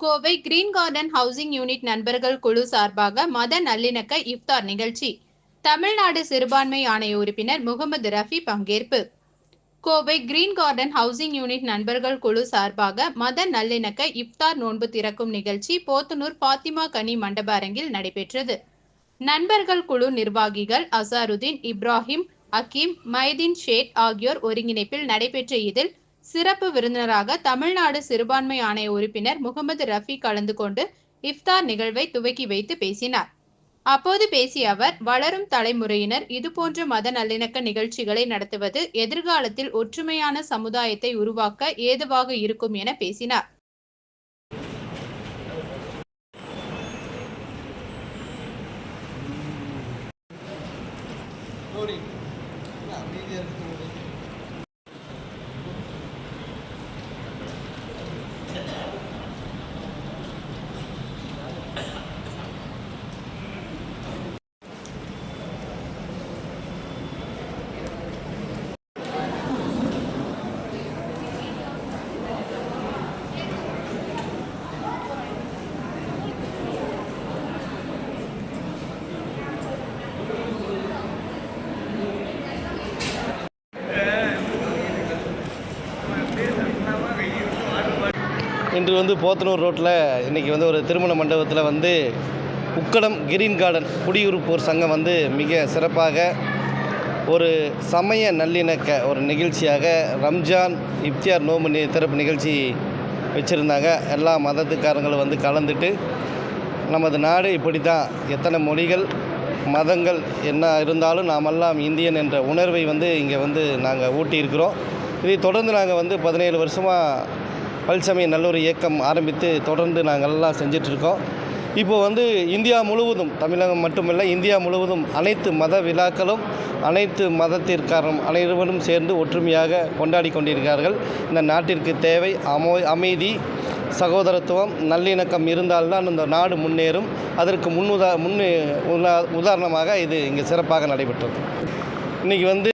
Kovai green garden housing unit நண்பர்கள் குழு சார்பாக மத நல்லிணக்க இஃப்தார் நிகழ்ச்சி. தமிழ்நாடு சிறுபான்மை ஆணைய உறுப்பினர் முகமது ரஃபி பங்கேற்பு. Kovai green garden housing unit நண்பர்கள் குழு சார்பாக மத நல்லிணக்க இஃப்தார் நோன்பு திறக்கும் நிகழ்ச்சி போத்தனூர் பாத்திமா கனி மண்டப அரங்கில் நடைபெற்றது. நண்பர்கள் குழு நிர்வாகிகள் அசாருதீன் இப்ராஹிம் அகீம் மைதீன் ஷேட் ஆகியோர் ஒருங்கிணைப்பில் நடைபெற்ற இதில் சிறப்பு விருந்தினராக தமிழ்நாடு சிறுபான்மை ஆணைய உறுப்பினர் முகமது ரஃபி கலந்து கொண்டு இஃப்தார் நிகழ்வை துவக்கி வைத்து பேசினார். அப்போது பேசிய அவர் வளரும் தலைமுறையினர் இதுபோன்ற மத நல்லிணக்க நிகழ்ச்சிகளை நடத்துவது எதிர்காலத்தில் ஒற்றுமையான சமுதாயத்தை உருவாக்க ஏதுவாக இருக்கும் என பேசினார். இன்று வந்து போத்தனூர் ரோட்டில் இன்றைக்கி வந்து ஒரு திருமண மண்டபத்தில் வந்து உக்கடம் கிரீன் கார்டன் குடியிருப்போர் சங்கம் வந்து மிக சிறப்பாக ஒரு சமய நல்லிணக்க ஒரு நிகழ்ச்சியாக ரம்ஜான் இப்தியார் நோம்பு நி திறப்பு நிகழ்ச்சி வச்சுருந்தாங்க. எல்லா மதத்துக்காரங்களும் வந்து கலந்துட்டு நமது நாடு இப்படி தான் எத்தனை மொழிகள் மதங்கள் என்ன இருந்தாலும் நாமெல்லாம் இந்தியன் என்ற உணர்வை வந்து இங்கே வந்து நாங்கள் ஊட்டியிருக்கிறோம். இதை தொடர்ந்து நாங்கள் வந்து பதினேழு வருஷமாக பல்சமய நல்லொரு இயக்கம் ஆரம்பித்து தொடர்ந்து நாங்கள் எல்லாம் செஞ்சிட்ருக்கோம். இப்போ வந்து இந்தியா முழுவதும் தமிழகம் மட்டுமல்ல இந்தியா முழுவதும் அனைத்து மத விழாக்களும் அனைத்து மதத்திற்காரும் அனைவரும் சேர்ந்து ஒற்றுமையாக கொண்டாடி கொண்டிருக்கிறார்கள். இந்த நாட்டிற்கு தேவை அமோ அமைதி சகோதரத்துவம் நல்லிணக்கம் இருந்தால்தான் இந்த நாடு முன்னேறும். அதற்கு முன்னுதா முன் உதா உதாரணமாக இது இங்கே சிறப்பாக நடைபெற்றது. இன்றைக்கி வந்து